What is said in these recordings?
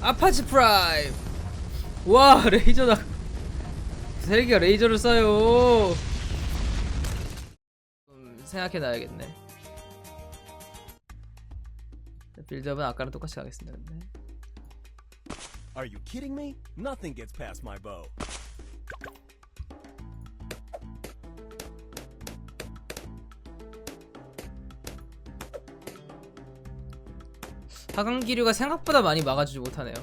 아파치 프라임 와 레이저다. 헬기가 레이저를 쏴요. 좀 생각해놔야겠네. 빌드업은 아까랑 똑같이 가겠습니다 근데. Are you kidding me? Nothing gets past my bow. 하강 기류가 생각보다 많이 막아주지 못하네요.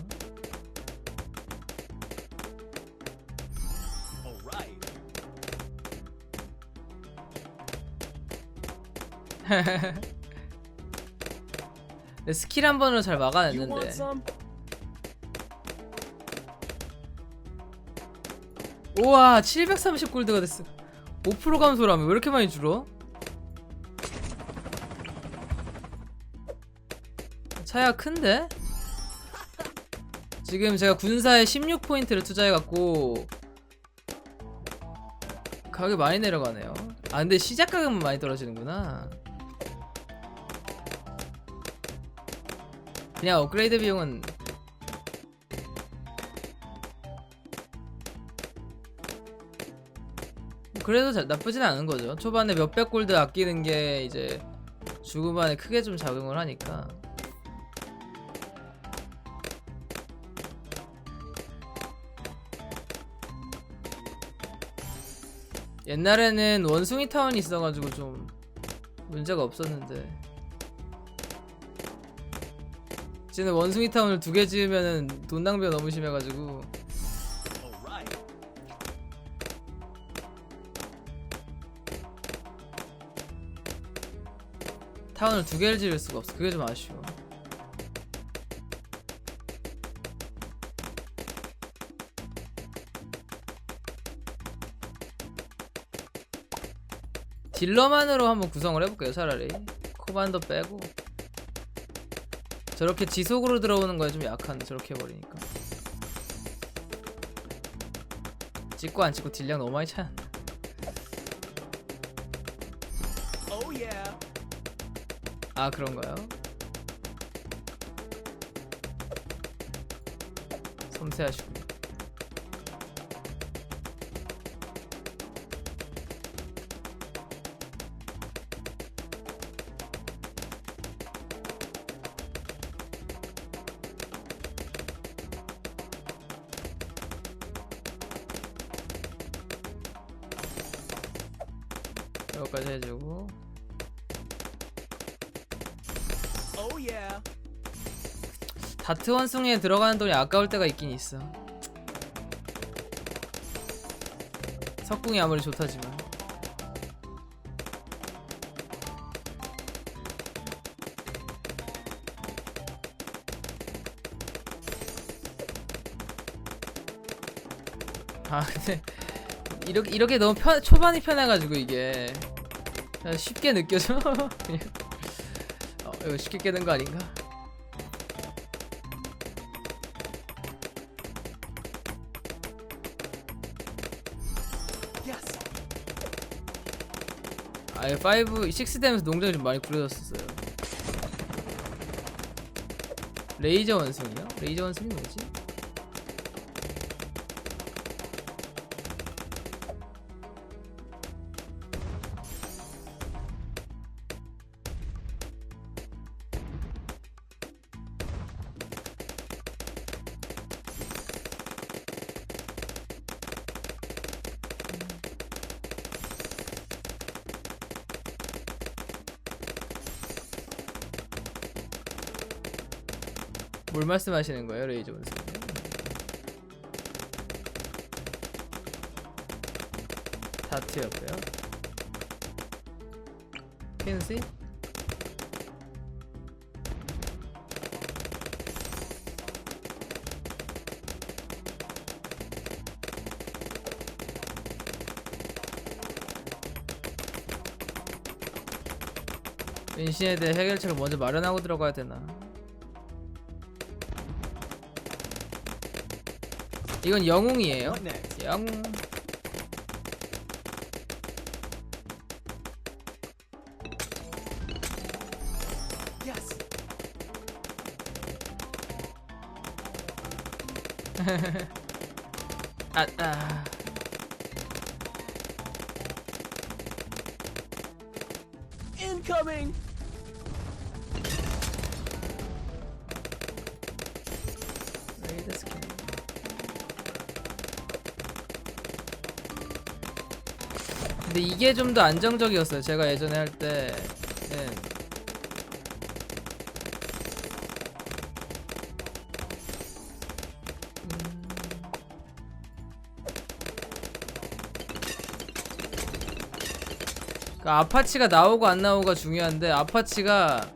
내 스킬 한 번으로 잘 막아냈는데? 우와 730 골드가 됐어 5% 감소라면 왜 이렇게 많이 줄어? 차이가 큰데? 지금 제가 군사에 16포인트를 투자해갖고 가격이 많이 내려가네요 아 근데 시작 가격만 많이 떨어지는구나 그냥 업그레이드 비용은 그래도 자- 나쁘진 않은 거죠. 초반에 몇백 골드 아끼는 게 이제 죽음반에 크게 좀 작용을 하니까. 옛날에는 원숭이 타운이 있어가지고 좀 문제가 없었는데 이제는 원숭이 타운을 두 개 지으면은 돈 낭비가 너무 심해가지고. 타운을 두 개를 지을 수가 없어. 그게 좀 아쉬워. 딜러만으로 한번 구성을 해볼게요. 차라리 코만더 빼고 저렇게 지속으로 들어오는 거에 좀 약한데 저렇게 해버리니까 찍고 안 찍고 딜량 너무 많이 차야. Oh. 아 그런가요? 섬세하시군. 이거까지 해주고 Oh yeah. 다트 원숭이에 들어가는 돈이 아까울 때가 있긴 있어. 석궁이 아무리 좋다지만. 아 근데 이렇게 이렇게 너무 편, 초반이 편해가지고 이게 그냥 쉽게 느껴져. 그냥 어, 이거 쉽게 깨는 거 아닌가? 아예 5, 6 되면서 농장이 좀 많이 구려졌었어요. 레이저 원숭이요? 레이저 원숭이 뭐지? 뭘 말씀하시는 거예요, 레이저 원숭이? 다트였고요. 켄시? 인신에 대해 해결책을 먼저 마련하고 들어가야 되나? 이건 영웅이에요. 영웅. 아, 아. Incoming! 근데 이게 좀 더 안정적이었어요. 제가 예전에 할 때. 는그 아파치가 나오고 안 나오고가 중요한데 아파치가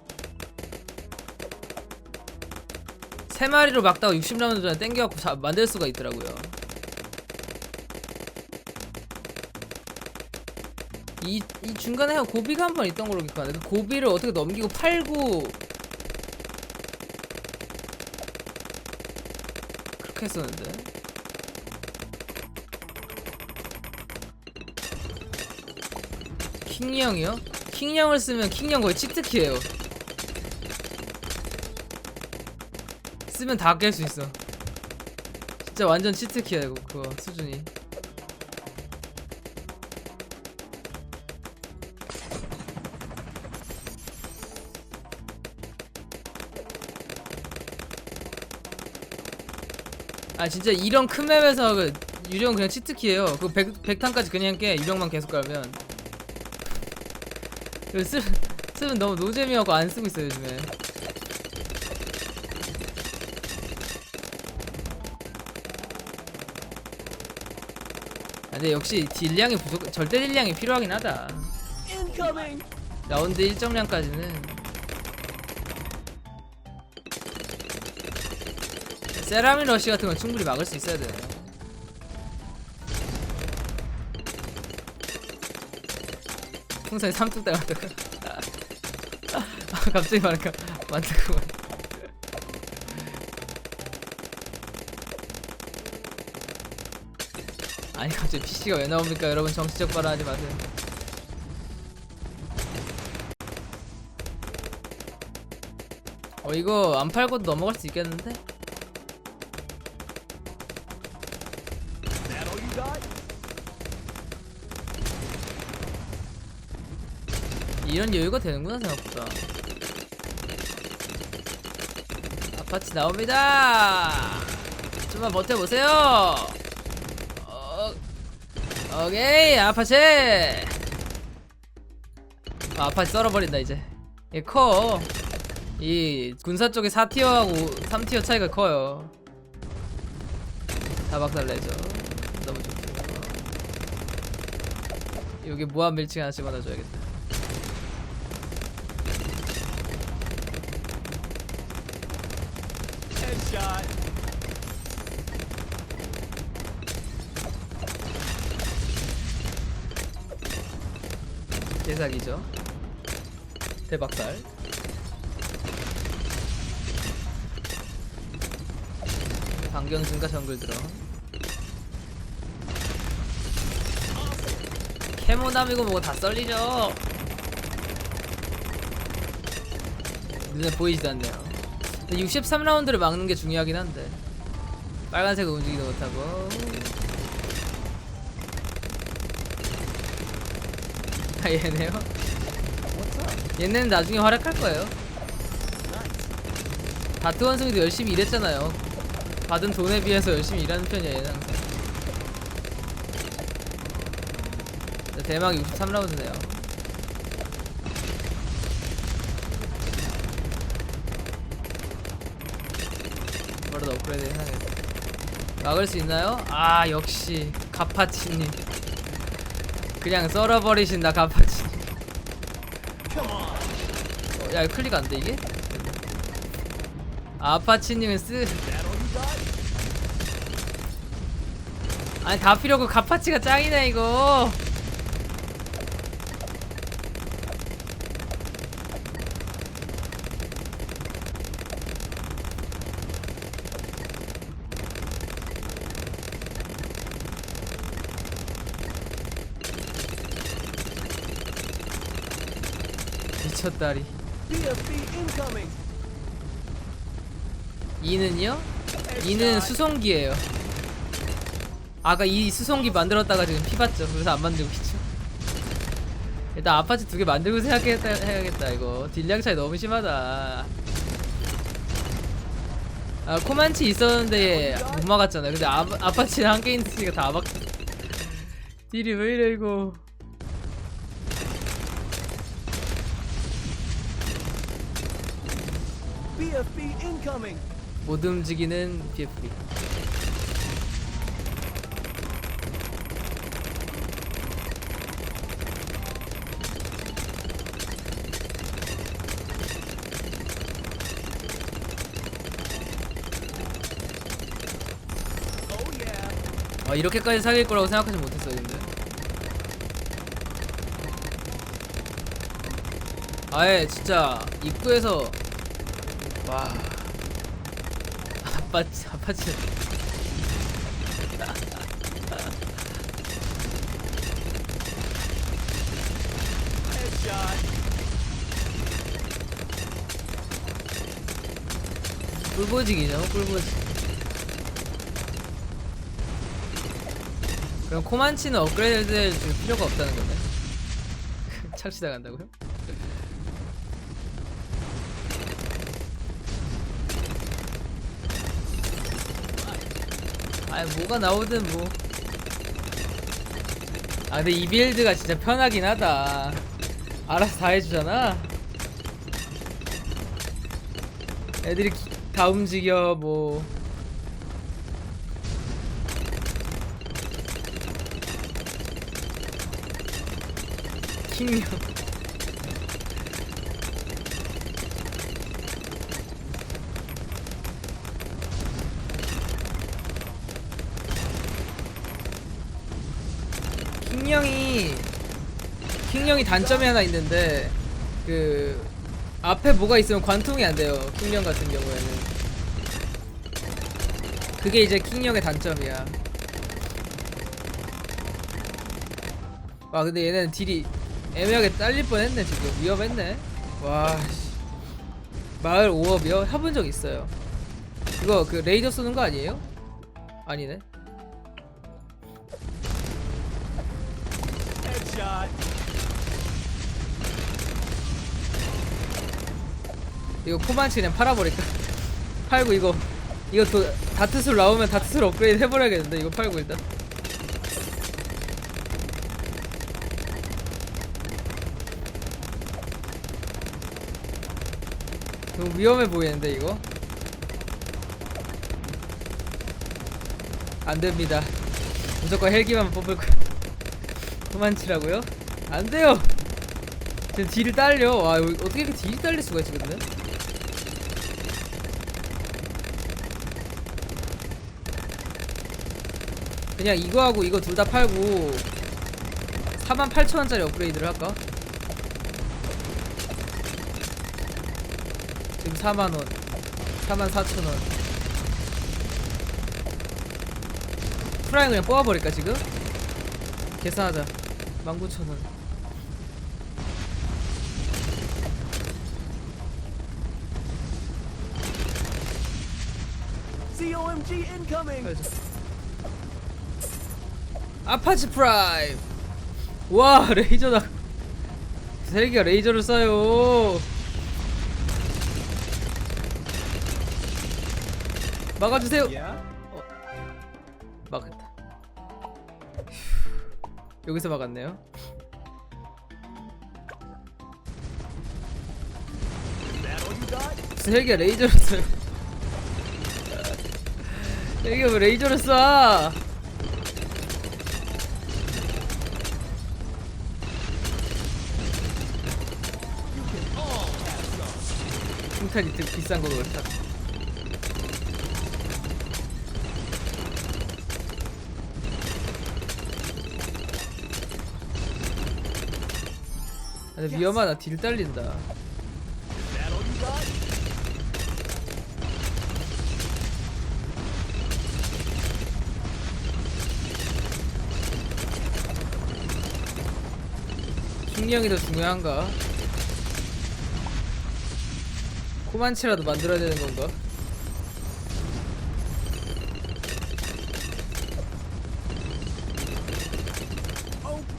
세 마리로 막다가 60라운드 전에 땡겨갖고 자, 만들 수가 있더라고요. 이, 이 중간에 고비가 한 번 있던 걸로 기억하는데 그 고비를 어떻게 넘기고 팔고. 그렇게 했었는데. 킹령이요? 킹령을 쓰면 킹령 거의 치트키예요. 쓰면 다 깰 수 있어. 진짜 완전 치트키야 이거 그거 수준이 아 진짜 이런 큰 맵에서 그 유령 그냥 치트키예요. 그 100, 100탄까지 그냥 깨. 유령만 계속 깔면. 이거 쓰, 쓰면 너무 노잼이어서 안 쓰고 있어요 요즘에. 아, 근데 역시 딜량이 부족 절대 딜량이 필요하긴 하다. Incoming! 라운드 일정량까지는 세라믹 러시 같은 건 충분히 막을 수 있어야 돼. 풍선이 삼뚝 당하다가 아, 갑자기 말할까 맞다구만 아니 갑자기 PC가 왜 나옵니까 여러분 정치적 발언하지 마세요 어 이거 안 팔고도 넘어갈 수 있겠는데? 이런 여유가 되는구나 생각보다. 아파치 나옵니다! 좀만 버텨보세요! 어, 오케이 아파치! 아, 아파치 썰어버린다 이제. 이커이 군사 쪽에 4티어하고 3티어 차이가 커요. 다 박살내죠. 너무 좋고 여기 무한 밀칭 하나씩 받아줘야겠다 Headshot! 대사기죠. 대박살. 반경 증가 정글 들어. 캐모남이고 뭐고 다 썰리죠. 눈에 보이지도 않네요. 근데 63라운드를 막는 게 중요하긴 한데. 빨간색은 움직이도 못하고. 아 얘네요? 얘네는 나중에 활약할 거예요. 다트 원숭이도 열심히 일했잖아요. 받은 돈에 비해서 열심히 일하는 편이야 얘는 항상. 자, 대망 63라운드네요. 뭐라도 업그레이드 해야겠다. 막을 수 있나요? 아 역시 가파치님. 그냥 썰어버리신다 가파치. 어, 야 클릭 안 돼 이게? 아파치님은 쓰? 아니 다 필요 없고 가파치가 짱이네 이거 미쳤다리! 2는요? 2는 수송기예요. 아까 이 수송기 만들었다가 지금 피 봤죠. 그래서 안 만들고 있죠. 일단 아파트 두 개 만들고 생각했다 해야겠다 이거 딜량 차이 너무 심하다. 아 코만치 있었는데 못 막았잖아. 근데 아, 아파트는 한 개 있으니까 다 막. 딜이 왜 이래 이거. 못 움직이는 BFB. 아 이렇게까지 사귈 거라고 생각하지 못했어요 근데 아예 진짜 입구에서 와 아파트 Headshot. 꿀보직이죠 꿀보직 그럼 코만치는 업그레이드 줄 필요가 없다는 거네 착취당한다고요? 아 뭐가 나오든 뭐. 아 근데 이 빌드가 진짜 편하긴 하다. 알아서 다 해주잖아. 애들이 기- 다 움직여 뭐. 킹력. 킹령이 킹령이 단점이 하나 있는데 그 앞에 뭐가 있으면 관통이 안 돼요. 킹령 같은 경우에는 그게 이제 킹령의 단점이야. 와 근데 얘네는 딜이 애매하게 딸릴 뻔했네 지금 위험했네. 와 씨. 마을 5업이요? 해본 적 있어요. 이거 그 레이저 쏘는 거 아니에요? 아니네. Headshot. 이거 코만치 그냥 팔아버릴까? 팔고 이거 이거 또 다트술 나오면 다트술 업그레이드 해버려야겠는데 이거 팔고 일단 너무 위험해 보이는데 이거 안됩니다 무조건 헬기만 뽑을 거야 코만치라고요? 안 돼요 지금 딜이 딸려 와 어떻게 이렇게 딜이 딸릴 수가 있지 근데 그냥 이거하고 이거 둘 다 팔고 48,000원짜리 업그레이드를 할까? 지금 4만원 44,000원 프라임 그냥 뽑아버릴까 지금? 계산하자 19,000원 COMG incoming. 가자. 아파치 프라임 와 레이저다 헬기가 레이저를 쏴요 막아주세요 Yeah. 막았다 휴, 여기서 막았네요? 무슨 헬기가 레이저를 쏴요 헬기가 왜 레이저를 쏴? 풍탄이 되게 비싼 거로 그렇다 아, 근데 위험하다 딜 딸린다 중량이 더 중요한가? 코만치라도 만들어야 되는 건가?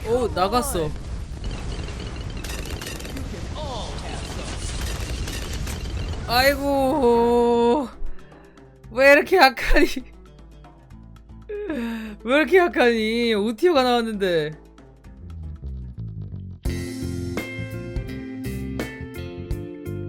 오 나갔어 아이고. 왜 이렇게 약하니? 왜 이렇게 약하니? 오티오가 나왔는데